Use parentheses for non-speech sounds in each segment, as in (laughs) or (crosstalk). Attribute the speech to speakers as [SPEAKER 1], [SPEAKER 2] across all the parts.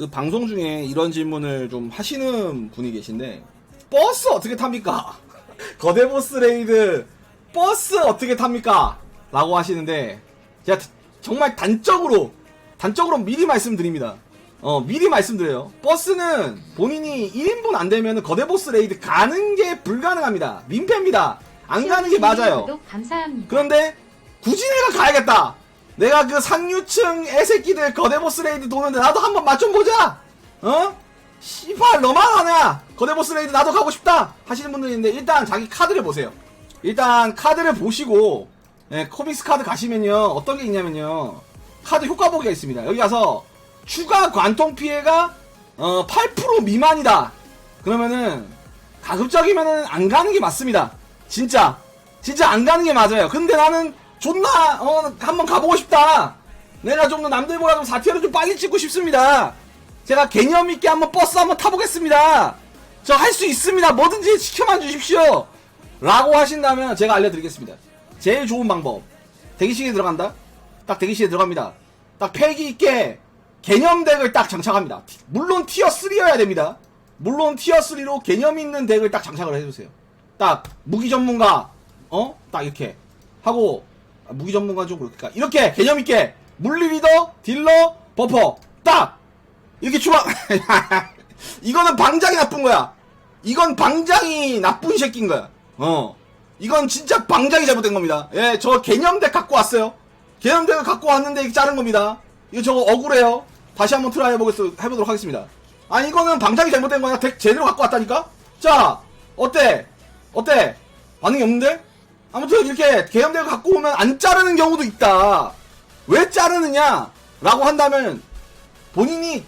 [SPEAKER 1] 그 방송 중에 이런 질문을 좀 하시는 분이 계신데 버스 어떻게 탑니까? (laughs) 거대 보스 레이드 버스 어떻게 탑니까? 라고 하시는데 제가 정말 단적으로 단적으로 미리 말씀드립니다. 어 미리 말씀드려요. 버스는 본인이 1인분 안 되면 거대 보스 레이드 가는 게 불가능합니다. 민폐입니다. 안 가는 게 맞아요.
[SPEAKER 2] 감사합니다.
[SPEAKER 1] 그런데 굳이 내가 가야겠다. 내가 그 상류층 애새끼들 거대보스 레이드 도는데 나도 한번 맛 좀 보자. 어? 씨발 너만 하냐? 거대보스 레이드 나도 가고 싶다 하시는 분들이 있는데 일단 자기 카드를 보세요. 일단 카드를 보시고 예, 코믹스 카드 가시면요 어떤 게 있냐면요 카드 효과 보기가 있습니다. 여기 가서 추가 관통 피해가 어, 8% 미만이다. 그러면은 가급적이면은 안 가는 게 맞습니다. 진짜 진짜 안 가는 게 맞아요. 근데 나는 존나 어 한번 가보고 싶다. 내가 좀 더 남들보다 좀 사티어를 좀 빨리 찍고 싶습니다. 제가 개념 있게 한번 버스 한번 타보겠습니다. 저 할 수 있습니다. 뭐든지 시켜만 주십시오. 라고 하신다면 제가 알려드리겠습니다. 제일 좋은 방법. 대기실에 들어간다? 딱 대기실에 들어갑니다. 딱 패기 있게 개념 덱을 딱 장착합니다. 물론 티어 3여야 됩니다. 물론 티어 3로 개념 있는 덱을 딱 장착을 해주세요. 딱 무기 전문가 어? 딱 이렇게 하고 아, 무기 전문가 좀 그렇니까 이렇게 개념 있게 물리 리더, 딜러, 버퍼 딱 이렇게 추가 (laughs) 이거는 방장이 나쁜 거야. 이건 방장이 나쁜 새끼인 거야. 어. 이건 진짜 방장이 잘못된 겁니다. 예, 저 개념덱 갖고 왔어요. 개념덱을 갖고 왔는데 이게 자른 겁니다. 이거 저거 억울해요. 다시 한번 트라이 해보겠, 해보도록 하겠습니다. 아니, 이거는 방장이 잘못된 거야. 덱 제대로 갖고 왔다니까? 자, 어때? 어때? 반응이 없는데? 아무튼 이렇게 개념덱을 갖고 오면 안 자르는 경우도 있다. 왜 자르느냐? 라고 한다면 본인이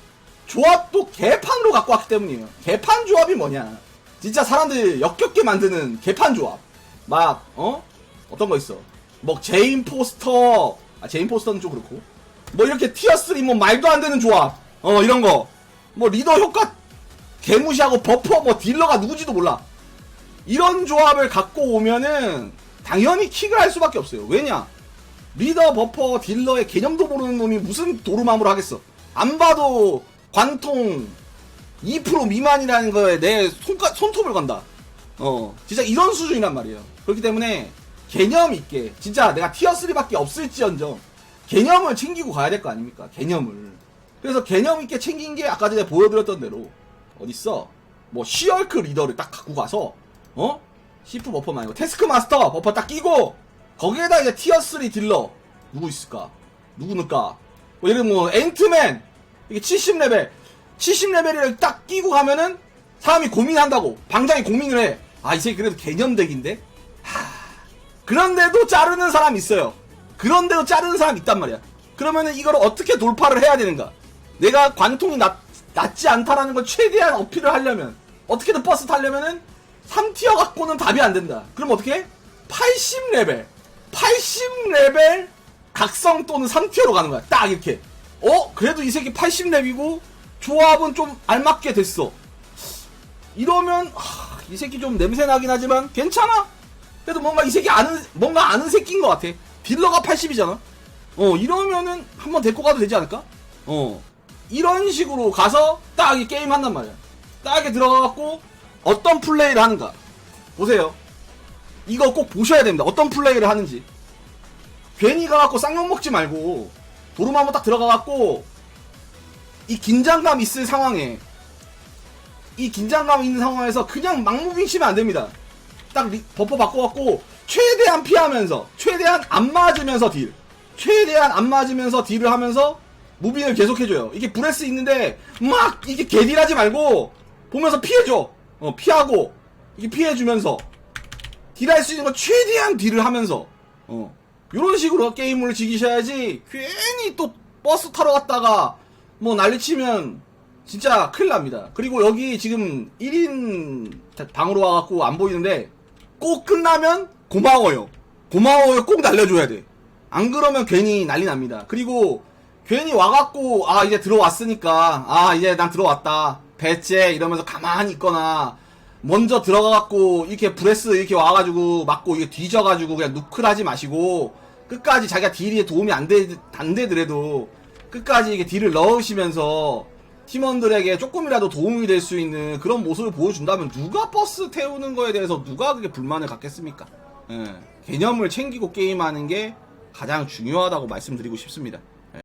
[SPEAKER 1] 조합도 개판으로 갖고 왔기 때문이에요. 개판 조합이 뭐냐? 진짜 사람들 역겹게 만드는 개판 조합. 막, 어? 어떤 거 있어? 뭐, 제인 포스터. 아, 제인 포스터는 좀 그렇고. 뭐, 이렇게 티어3 뭐, 말도 안 되는 조합. 어, 이런 거. 뭐, 리더 효과 개무시하고 버퍼, 뭐, 딜러가 누구지도 몰라. 이런 조합을 갖고 오면은, 당연히 킥을 할 수밖에 없어요. 왜냐? 리더, 버퍼, 딜러의 개념도 모르는 놈이 무슨 도루마무를 하겠어. 안 봐도 관통 2% 미만이라는 거에 내 손가, 손톱을 건다. 어, 진짜 이런 수준이란 말이에요. 그렇기 때문에 개념 있게, 진짜 내가 티어3밖에 없을지언정 개념을 챙기고 가야 될 거 아닙니까? 개념을. 그래서 개념 있게 챙긴 게 아까 전에 보여드렸던 대로, 어딨어? 뭐, 시얼크 리더를 딱 갖고 가서, 어? 시프 버퍼 말고, 태스크 마스터 버퍼 딱 끼고, 거기에다 이제 티어 3 딜러, 누구 있을까? 누구 넣을까? 뭐, 예를 뭐, 앤트맨, 이게 70레벨, 70레벨을 딱 끼고 가면은, 사람이 고민한다고. 방장이 고민을 해. 아, 이 새끼 그래도 개념덱인데? 하. 그런데도 자르는 사람 있어요. 그런데도 자르는 사람 있단 말이야. 그러면은 이걸 어떻게 돌파를 해야 되는가? 내가 관통이 낮, 낮지 않다라는 걸 최대한 어필을 하려면, 어떻게든 버스 타려면은 3티어 갖고는 답이 안 된다. 그럼 어떻게 해? 80레벨. 80레벨 각성 또는 3티어로 가는 거야. 딱 이렇게. 어? 그래도 이 새끼 80렙이고 조합은 좀 알맞게 됐어. 이러면 하, 이 새끼 좀 냄새 나긴 하지만 괜찮아. 그래도 뭔가 이 새끼 아는 뭔가 아는 새끼인 것 같아. 딜러가 80이잖아. 어 이러면은 한번 데리고 가도 되지 않을까? 어 이런 식으로 가서 딱 이 게임 한단 말이야. 딱에 들어가갖고 어떤 플레이를 하는가 보세요. 이거 꼭 보셔야 됩니다. 어떤 플레이를 하는지. 괜히 가갖고 쌍욕 먹지 말고 도루마 한번 딱 들어가갖고 이 긴장감 있을 상황에 이 긴장감 있는 상황에서 그냥 막무빙 치면 안 됩니다. 딱 리- 버퍼 바꿔갖고 최대한 피하면서 최대한 안 맞으면서 딜 최대한 안 맞으면서 딜을 하면서 무빙을 계속해줘요. 이게 브레스 있는데 막 이게 개딜하지 말고 보면서 피해줘. 어 피하고 이게 피해주면서 딜할 수 있는 거 최대한 딜을 하면서 어 이런 식으로 게임을 즐기셔야지 괜히 또 버스 타러 갔다가 뭐 난리치면 진짜 큰일 납니다. 그리고 여기 지금 1인 방으로 와갖고 안 보이는데 꼭 끝나면 고마워요. 고마워요 꼭 날려줘야 돼. 안 그러면 괜히 난리 납니다. 그리고 괜히 와갖고 아 이제 들어왔으니까 아 이제 난 들어왔다 배째 이러면서 가만히 있거나 먼저 들어가갖고 이렇게 브레스 이렇게 와가지고 맞고 이게 뒤져가지고 그냥 누클 하지 마시고 끝까지 자기가 딜이 도움이 안, 되, 안 되더라도 끝까지 이게 딜을 넣으시면서 팀원들에게 조금이라도 도움이 될 수 있는 그런 모습을 보여준다면 누가 버스 태우는 거에 대해서 누가 그게 불만을 갖겠습니까? 예, 개념을 챙기고 게임하는 게 가장 중요하다고 말씀드리고 싶습니다.